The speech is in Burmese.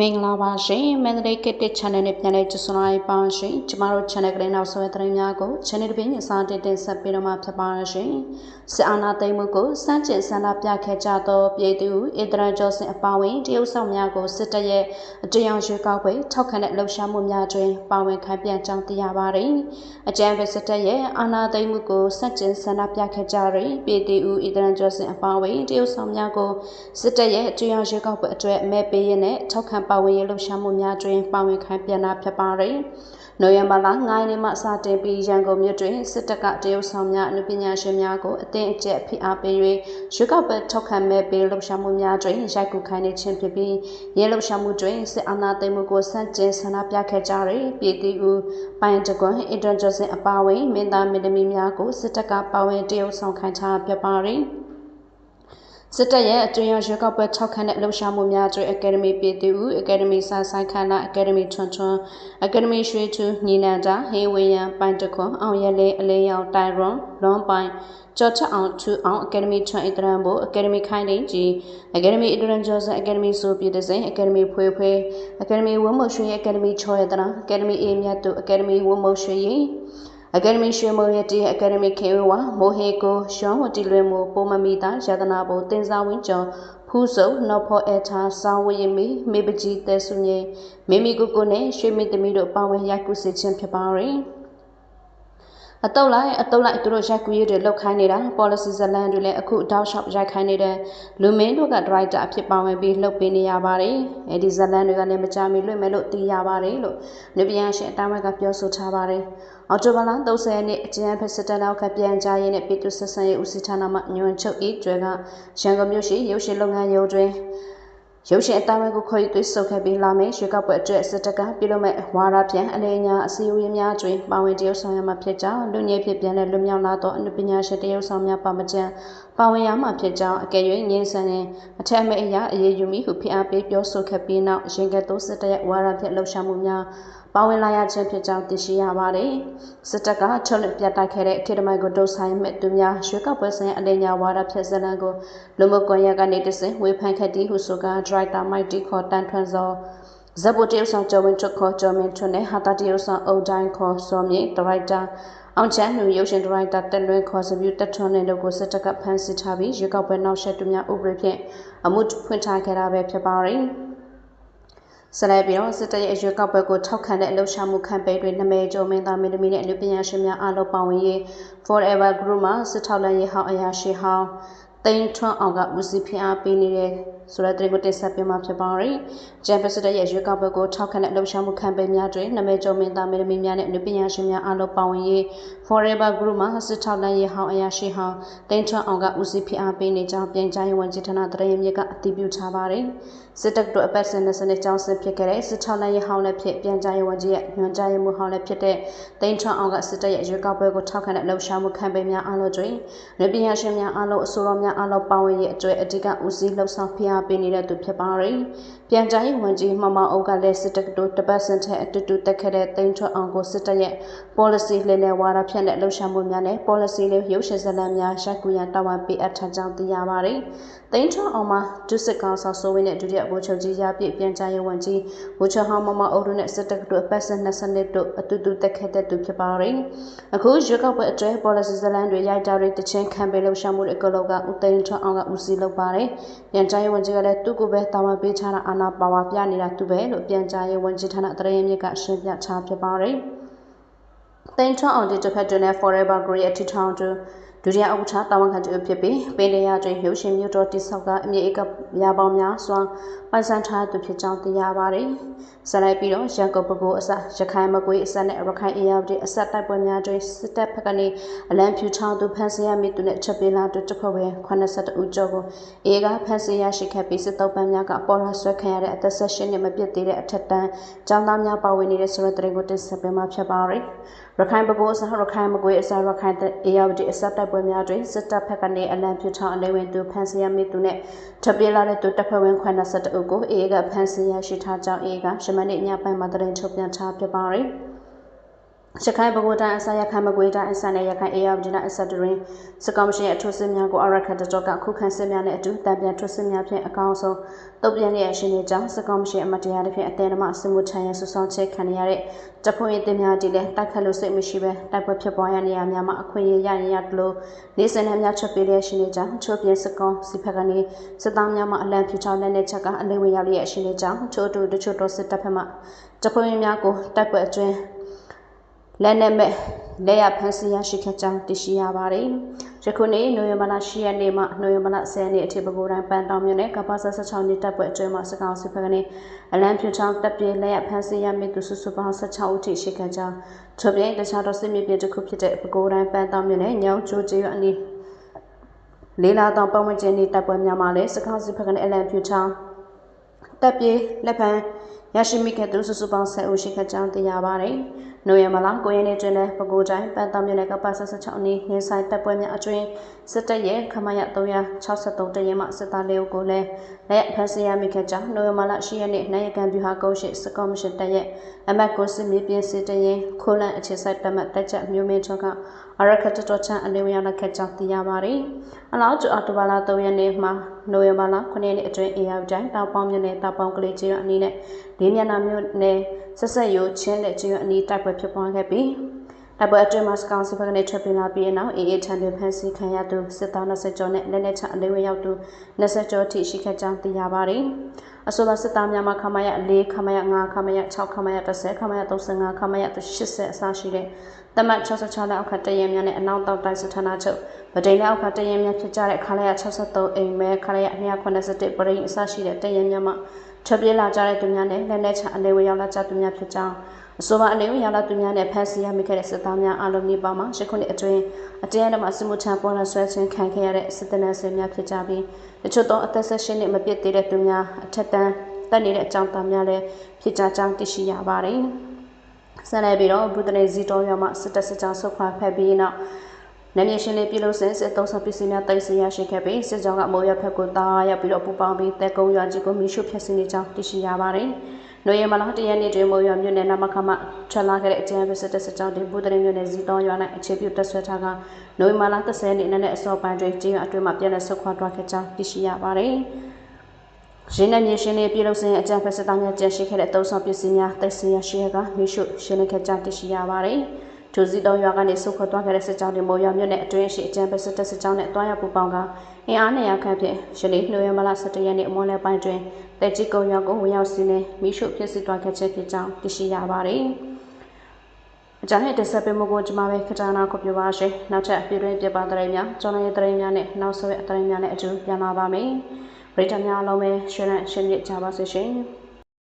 မင်္ဂလာပါရှင်မန္တလေးကစ်တစ် channel နဲ့ပြန်လည်ကြိုဆိုလိုက်ပါရှင်ကျမတို့ channel ကလေးနောက်ဆွဲသတင်းများကို channel တစ်ပင်းအစားတင်တင်ဆက်ပေးတော့မှာဖြစ်ပါရှင်စစ်အာဏာသိမ်းမှုကိုစန့်ကျင်ဆန္ဒပြခဲ့ကြသောပြည်သူအင်တရာကျော်စင်အပါဝင်တရုတ်ဆောင်များကိုစစ်တပ်ရဲ့အတရံရွေးကောက်ပွဲထောက်ခံတဲ့လှုပ်ရှားမှုများတွင်ပါဝင်ခံပြန်ကြောင်းသိရပါတယ်အကြံပေးစစ်တပ်ရဲ့အာဏာသိမ်းမှုကိုစန့်ကျင်ဆန္ဒပြခဲ့ကြတဲ့ပြည်သူအင်တရာကျော်စင်အပါဝင်တရုတ်ဆောင်များကိုစစ်တပ်ရဲ့အတရံရွေးကောက်ပွဲအတွက်မဲပေးရတဲ့ထောက်ခံပါဝင်ရေးလှုပ်ရှားမှုများတွင်ပါဝင်ခံပြန်တာဖြစ်ပါတယ်။နိုဝင်ဘာလ9ရက်နေ့မှစတင်ပြီးရန်ကုန်မြို့တွင်စစ်တပ်ကတရုတ်ဆောင်များအနုပညာရှင်များကိုအသင်အကျက်ဖိအားပေး၍ရွေးကောက်ပွဲထောက်ခံမဲ့ပေးလှုပ်ရှားမှုများတွင်ရိုက်ကူခိုင်းနေခြင်းဖြစ်ပြီးရဲလှုပ်ရှားမှုတွင်စစ်အာဏာသိမ်းမှုကိုဆန့်ကျင်ဆန္ဒပြခဲ့ကြတဲ့ပြည်သူ့ပိုင်တကွန်အင်တာဂျော့စင်အပါအဝင်မင်းသားမင်းသမီးများကိုစစ်တပ်ကပါဝင်တရုတ်ဆောင်ခိုင်းထားဖြစ်ပါတယ်။ စစ်တပ်ရဲ့အတွင်းရွေးကောက်ပွဲထောက်ခံတဲ့လှုပ်ရှားမှုများအတွက်အကယ်ဒမီပြည်သူ့အကယ်ဒမီစာဆိုင်ခန္ဓာအကယ်ဒမီထွန်းထွန်းအကယ်ဒမီရွှေထူးညီနန္ဒာဟေးဝေယံပိုင်တခွန်အောင်ရလေးအလေးရောင်တိုင်ရွန်လွန်ပိုင်ကျော်ချက်အောင်ထူအောင်အကယ်ဒမီထွန်းအတရန်ဘိုအကယ်ဒမီခိုင်တိန်ကြီးအကယ်ဒမီအတရန်ကျော်စအကယ်ဒမီဆိုပြည်တစိအကယ်ဒမီဖွေးဖွေးအကယ်ဒမီဝမရွှေအကယ်ဒမီချောရတနာအကယ်ဒမီအေမြတ်တို့အကယ်ဒမီဝမရွှေ အကယ်ဒမီရွှေမိုရတီအကယ်ဒမီခေဝါမိုဟေကိုရှောင်းဝတီလွေမိုပိုမမီတာယတနာဘုတင်စာဝင်းကျော်ဖူးစုံနော်ဖောအထာစာဝရမီမေပကြီးတဲဆုငယ်မိမိကိုကိုနဲ့ရွှေမီသမီးတို့ပါဝင်ရိုက်ကူးစစ်ခြင်းဖြစ်ပါရယ် အတုပ်လိုက်အတုပ်လိုက်သူတို့ရိုက်ကူးရေးတွေလောက်ခိုင်းနေတာ policy ဇလန်တွေလည်းအခုတောက်လျှောက်ရိုက်ခိုင်းနေတဲ့လူမင်းတို့က director အဖြစ်ပါဝင်ပြီးလှုပ်ပေးနေရပါတယ်။အဲဒီဇလန်တွေကလည်းမကြမီလွင့်မယ်လို့သိရပါတယ်လို့နေပြန်ရှင်အတိုင်းဝက်ကပြောဆိုထားပါတယ်။အော်တိုဘလန်30ရက်နေ့အကျန်းဖက်စစ်တပ်နောက်ကပြန်ကြားရေးနဲ့ပြည်သူ့ဆက်ဆံရေးဦးစီးဌာနမှညွှန်ချုပ်ဤကျွဲကရန်ကုန်မြို့ရှိရုပ်ရှင်လုပ်ငန်းရုံးတွင် ရုပ်ရှင်အတိုင်းဝဲကိုခေါ်ယူသွေးဆုပ်ခဲ့ပြီးလာမယ့်ရွေးကောက်ပွဲအတွက်စစ်တပ်ကပြုလုပ်မဲ့ဝါရပြန်အလေးညာအစည်းအဝေးများတွင်ပါဝင်တရုတ်ဆောင်ရမှာဖြစ်ကြောင်းလူငယ်ဖြစ်ပြန်တဲ့လူမြောက်လာသောအနုပညာရှင်တရုတ်ဆောင်များပါမကျန်ပါဝင်ရမှာဖြစ်ကြောင်းအကယ်၍ငင်းဆန်တဲ့အထက်မဲ့အရာအရေးယူမိဟုဖိအားပေးပြောဆိုခဲ့ပြီးနောက်ရင်ကဲ့သို့စစ်တပ်ရဲ့ဝါရဖြင့်လှုပ်ရှားမှုများ ပါဝင်လာရခြင်းဖြစ်ကြောင်းသိရှိရပါတယ်။စစ်တပ်ကထုတ်လွှင့်ပြတိုက်ခဲ့တဲ့ခေတ္တမိုင်ကိုဒုဆိုင်မဲ့သူများရွှေကောက်ပွဲဆိုင်အလေးညာဝါဒဖြတ်စလန်ကိုလူမှုကွန်ရက်ကနေတဆင့်ဝေဖန်ခဲ့သည်ဟုဆိုကဒရိုက်တာမိုက်တီခေါ်တန်ထွန်းစောဇဘိုတရုတ်ဆောင်ကျော်ဝင်းထွခေါ်ကျော်မင်းထွန်းနဲ့ဟာတာတရုတ်ဆောင်အုံတိုင်းခေါ်စောမြေဒရိုက်တာအောင်ချမ်းလူရုပ်ရှင်ဒရိုက်တာတက်လွင်ခေါ်စပြူတက်ထွန်းနဲ့တို့ကိုစစ်တပ်ကဖမ်းဆီးထားပြီးရွေးကောက်ပွဲနောက်ဆက်သူများဥပဒေဖြင့်အမှုဖွင့်ထားခဲ့တာပဲဖြစ်ပါတယ်။ ဆက်လက်ပြီးတော့စစ်တပ်ရဲ့အရွေးကောက်ပွဲကိုထောက်ခံတဲ့အလှူရှာမှုခံပေးတွေနမဲကျော်မင်းသားမင်းသမီးနဲ့အလူပညာရှင်များအားလုံးပါဝင်ရေး Forever Group မှာစစ်ထောက်လန်ရေးဟောင်းအရာရှိဟောင်း တိန်ထွန်းအောင်ကဦးစီးဖျင်အားပေးနေတဲ့ဆိုတဲ့တဲ့ကိုတင်ဆက်ပေးမှာဖြစ်ပါရယ်။ဂျမ်ပစတဲ့ရဲ့ရွေးကောက်ပွဲကိုထောက်ခံတဲ့လှုပ်ရှားမှုခံပေးများတွင်နမဲကျော်မင်းသားမင်းသမီးများနဲ့လူပညာရှင်များအားလုံးပါဝင်ရေး Forever Group မှာစစ်ထောက်လန်ရေးဟောင်းအရာရှိဟောင်းတိန်ထွန်းအောင်ကဦးစီးဖျင်အားပေးနေကြောင်းပြန်ကြားရေးဝန်ကြီးဌာနတရရင်မြစ်ကအတည်ပြုထားပါရယ်။စစ်တပ်တို့အပတ်စဉ်နဲ့စနစ်ကြောင်းစစ်ဖြစ်ခဲ့တဲ့စစ်ထောက်လန်ရေးဟောင်းလည်းဖြစ်ပြန်ကြားရေးဝန်ကြီးရဲ့ညွှန်ကြားရေးမှူးဟောင်းလည်းဖြစ်တဲ့တိန်ထွန်းအောင်ကစစ်တပ်ရဲ့ရွေးကောက်ပွဲကိုထောက်ခံတဲ့လှုပ်ရှားမှုခံပေးများအားလုံးတွင်လူပညာရှင်များအားလုံးအဆိုတော်များအားလုံးပါဝင်ရေးအတွက်အဓိကဦးစီးလှုပ်ဆောင်ဖျားပေးနေတဲ့သူဖြစ်ပါတယ်။ပြန်ကြားရေးဝန်ကြီးမမအုပ်ကလည်းစစ်တပ်တို့တပတ်စင်ထက်အတူတူတက်ခဲ့တဲ့တိန်ထွက်အောင်ကိုစစ်တပ်ရဲ့ policy လှည့်လည်ဝါဒဖြန့်တဲ့လှုပ်ရှားမှုများနဲ့ policy လေးရုပ်ရှင်ဇာတ်လမ်းများရိုက်ကူရန်တာဝန်ပေးအပ်ထားကြောင်းသိရပါတယ်။တိန်ထွက်အောင်မှာဒုစစ်ကောင်ဆောင်ဆိုဝင်းနဲ့ဒုတိယဗိုလ်ချုပ်ကြီးရပြည့်ပြန်ကြားရေးဝန်ကြီးဗိုလ်ချုပ်ဟောင်းမမအုပ်တို့နဲ့စစ်တပ်တို့ပတ်စင်20တို့အတူတူတက်ခဲ့တဲ့သူဖြစ်ပါတယ်။အခုရွေးကောက်ပွဲအတွက် policy ဇာတ်လမ်းတွေရိုက်တာတွေတချင်းခံပေးလှုပ်ရှားမှုတွေအကလောက်ကဦးသိန်းထွက်အောင်ကဦးစီးလုပ်ပါတယ်။ပြန်ကြားရေးဝန်ကြီးကလည်းသူ့ကိုပဲတာဝန်ပေးချတာအာဏာပါဝါပြနေတာသူပဲလို့ပြန်ကြားရေးဝန်ကြီးဌာနတရင်းမြစ်ကရှင်းပြချဖြစ်ပါတယ်။သိန်းထွန်းအောင်ဒီတစ်ဖက်တွင်လည်း Forever Grey အထီထောင်သူ ဒုတိယဥက္ကဋ္ဌတာဝန်ခံသူဖြစ်ပြီးပင်လျာတွင်ရုပ်ရှင်မြို့တော်တိဆောက်ကအမြင့်အကများပေါင်းများစွာပိုင်ဆိုင်ထားသူဖြစ်ကြောင်းသိရပါတယ်။ဆက်လိုက်ပြီးတော့ရန်ကုန်ပကိုးအစရခိုင်မကွေးအစနဲ့ရခိုင်အေရဝတီအစတိုက်ပွဲများတွင်စစ်တပ်ဘက်ကနေအလံဖြူထောင်းသူဖန်ဆရမိသူနဲ့ချက်ပေးလာသူတစ်ခုပဲ82ဦးကျော်ကိုအေကဖန်ဆရရှိခဲ့ပြီးစစ်တုပ်ပန်းများကပေါ်လာဆွဲခံရတဲ့အသက်16နှစ်မပြည့်သေးတဲ့အထက်တန်းကျောင်းသားများပါဝင်နေတဲ့ဆိုတဲ့တရင်ကိုတင်ဆက်ပေးမှာဖြစ်ပါတယ်။ ရခိုင်ပကိုးအစရခိုင်မကွေးအစရခိုင်အေရဝတီအစတိုက်ပွဲများတွင်စစ်တပ်ဘက်ကနေအလံဖြူထောင်းအလဲဝင်သူဖန်ဆရမိသူနဲ့ချက်ပေးလာတဲ့သူတပ်ဖွဲ့ဝင်82ဦးကိုအေကဖမ်းဆီးရရှိထားကြောင်းအေကရှမနေ့ညပိုင်းမှာတရင်ထုတ်ပြန်ထားဖြစ်ပါတယ်။ ရခိုင်ဘကိုတိုင်းအစရခိုင်မကွေးတိုင်းအစနဲ့ရခိုင်အေရဝတီတိုင်းအစတွင်စကောမရှင်အထူးစစ်များကိုအရခတ်တော်ကခုခံစစ်များနဲ့အတူတံပြန်ထွစစ်များဖြင့်အကောင်းဆုံးတုတ်ပြန်ရဲ့အရှင်တွေကြောင့်စကောမရှင်အမတရားတစ်ဖြင့်အတဲဓမ္မစစ်မှုထမ်းရဆူဆောင်းချက်ခံရတဲ့တဖွင့်ရတင်များတည်လဲတိုက်ခတ်လို့စိတ်မရှိပဲတိုက်ပွဲဖြစ်ပွားရနေရများမှာအခွင့်အရေးရရင်ရတယ်လို့နေစနဲ့များချက်ပေးတဲ့ရှင်တွေကြောင့်ချိုးပြင်းစကောစီဖက်ကနေစစ်သားများမှာအလံဖြူချောင်းလက်နဲ့ချက်ကအလေးဝင်ရောက်ရဲ့အရှင်တွေကြောင့်ချိုးတူတချို့တော့စစ်တပ်ဖက်မှတဖွင့်များကိုတိုက်ပွဲအတွင်း လက်နဲ့မဲ့လက်ရဖန်စီရရှိခဲ့ကြောင်းသိရှိရပါတယ်။ယခုနေ့နိုဝင်ဘာလ10ရက်နေ့မှနိုဝင်ဘာလ10ရက်နေ့အထိပဲခူးတိုင်းပန်းတောင်မြို့နယ်ကပ္ပဆ16နှစ်တပ်ပွဲအတွင်းမှာစကောင်စစ်ဖက်ကနေအလံဖြူချောင်းတပ်ပြေလက်ရဖန်စီရမိသူစုစုပေါင်း16ဦးထိရှိခဲ့ကြောင်းထို့ပြင်တခြားသောစစ်မြေပြင်တစ်ခုဖြစ်တဲ့ပဲခူးတိုင်းပန်းတောင်မြို့နယ်ညောင်ကျိုးကျေးရွာအနီးလေးလာတောင်ပတ်ဝန်းကျင်နေတပ်ပွဲများမှာလည်းစကောင်စစ်ဖက်ကနေအလံဖြူချောင်း တပ်ပြေလက်ဖန်ရရှိမိခဲ့သူစုစုပေါင်း10ဦးရှိခဲ့ကြောင်းသိရပါတယ်။နိုဝင်ဘာလ9ရက်နေ့တွင်လည်းပဲခူးတိုင်းပန်းတောင်မြို့နယ်ကပါ66အနီးနေဆိုင်တပ်ပွဲများအတွင်းစစ်တပ်ရဲ့ခမရ363တရင်မှစစ်သားလေးဦးကိုလည်းလက်ဖမ်းဆီးရမိခဲ့ကြောင်းနိုဝင်ဘာလ10ရက်နေ့နိုင်ရကန်ဗျူဟာကုန်းရှိစကောမရှင်တပ်ရဲ့အမတ်ကိုစစ်မြေပြင်စစ်တရင်ခိုးလန့်အခြေစိုက်တပ်မှတ်တက်ချက်မျိုးမင်းချုပ်က အရခတ်တော်ချန်အလင်းရောက်လက်ခတ်ကြောင်းသိရပါတယ်။အလောက်ကျအော်တိုဘာလ3ရက်နေ့မှာနိုဝင်ဘာလ9ရက်နေ့အတွင်းအေယာတိုင်းတောင်ပေါင်းမြို့နယ်တောင်ပေါင်းကလေးကျေးရွာအနီးနဲ့လေးမျက်နှာမြို့နယ်ဆက်ဆက်ရိုးချင်းတဲ့ကျေးရွာအနီးတိုက်ပွဲဖြစ်ပွားခဲ့ပြီး တိုက်ပွဲအတွင်းမှာစကောင်စီဘက်ကနေထွက်ပြေးလာပြီးနောက်အေအေထန်တွင်ဖမ်းဆီးခံရသူစစ်သား20ကျော်နဲ့လက်နက်ချအလေးဝရောက်သူ20ကျော်ထိရှိခဲ့ကြောင်းသိရပါတယ်။အဆိုပါစစ်သားများမှာခမရ4ခမရ5ခမရ6ခမရ10ခမရ35ခမရ80အစရှိတဲ့တမတ်66လက်အောက်ကတရင်များနဲ့အနောက်တောက်တိုင်းစစ်ဌာနချုပ်ဗဒိန်လက်အောက်ကတရင်များဖြစ်ကြတဲ့ခလာရ63အိမ်မဲခလာရ281ပရိအစရှိတဲ့တရင်များမှာထွက်ပြေးလာကြတဲ့သူများနဲ့လက်နက်ချအလေးဝရောက်လာကြသူများဖြစ်ကြောင်း အဆိုပါအလေးဝရောက်လာသူများနဲ့ဖမ်းဆီးရမိခဲ့တဲ့စစ်သားများအလုံးကြီးပေါင်းမှာရှစ်ခုနှစ်အတွင်းအတရားဓမ္မစစ်မှုထမ်းပေါ်လာဆွဲခြင်းခံခဲ့ရတဲ့စစ်တပ်နယ်ဆင်များဖြစ်ကြပြီးတချို့သောအသက်ဆက်ရှင်နှစ်မပြည့်သေးတဲ့သူများအထက်တန်းတက်နေတဲ့အကြောင်းသားများလည်းဖြစ်ကြကြောင်းသိရှိရပါတယ်။ဆက်လက်ပြီးတော့ဘုဒ္ဓနေဇီတော်ရွာမှာစစ်တပ်စစ်ကြောင်းဆုတ်ခွာဖက်ပြီးနောက်နမည်ရှင်လေးပြုလုပ်စဉ်စစ်သုံးဆောင်ပစ္စည်းများတိုက်စီရရှိခဲ့ပြီးစစ်ကြောင်းကမိုးရဖက်ကိုတားရောက်ပြီးတော့ပူပေါင်းပြီးတဲကုန်းရွာကြီးကိုမိရှုဖျက်ဆီးနေကြောင်းသိရှိရပါတယ်။ နိုဝင်ဘာလတရက်နေ့တွင်မိုးရွာမြို့နယ်နမခမထွက်လာခဲ့တဲ့အကြမ်းဖက်စစ်တပ်စစ်ကြောင်းတွေဘူတရင်မြို့နယ်ဇီတောရွာ၌အခြေပြုတပ်ဆွဲထားကနိုဝင်ဘာလ30ရက်နေ့နဲ့အစောပိုင်းတွင်ကျေးရွာအတွင်းမှပြန်လည်ဆုတ်ခွာသွားခဲ့ကြောင်းသိရှိရပါတယ်။ရင်းနှမြေရှင်လေးပြည်လို့စဉ်အကြံဖက်စစ်သားများကျန်ရှိခဲ့တဲ့သုံးဆောင်ပစ္စည်းများတိုက်စီရရှိရကမိရှုရှင်းလင်းခဲ့ကြောင်းသိရှိရပါတယ်။ ဒုစီတောရွာကနေဆုတ်ခွာသွားခဲ့တဲ့စစ်ကြောင်းတွေမိုးရွာမြို့နယ်အတွင်းရှိအကြံပေးစစ်တပ်စစ်ကြောင်းနဲ့တွားရောက်ပူပေါင်းကအင်အားနေရာခန့်ဖြင့်ယနေ့နိုဝင်ဘာလ17ရက်နေ့အမွန်လပိုင်းတွင်တက်ကြီးကုန်းရွာကိုဝင်ရောက်စီးနှင်းမိရှုဖြစ်စစ်သွားခဲ့ခြင်းဖြစ်ကြောင်းသိရှိရပါတယ်။အကြမ်းဖက်တက်ဆက်ပေးမှုကိုကျွန်မပဲခတာနာကိုပြပါရှင်။နောက်ထပ်ပြည်တွင်းပြပသတင်းများကျွန်တော်ရဲ့သတင်းများနဲ့နောက်ဆက်သတင်းများနဲ့အတူပြန်လာပါမယ်။ပရိသတ်များအားလုံးပဲရှင်းလင်းရှင်းပြကြပါစေရှင်။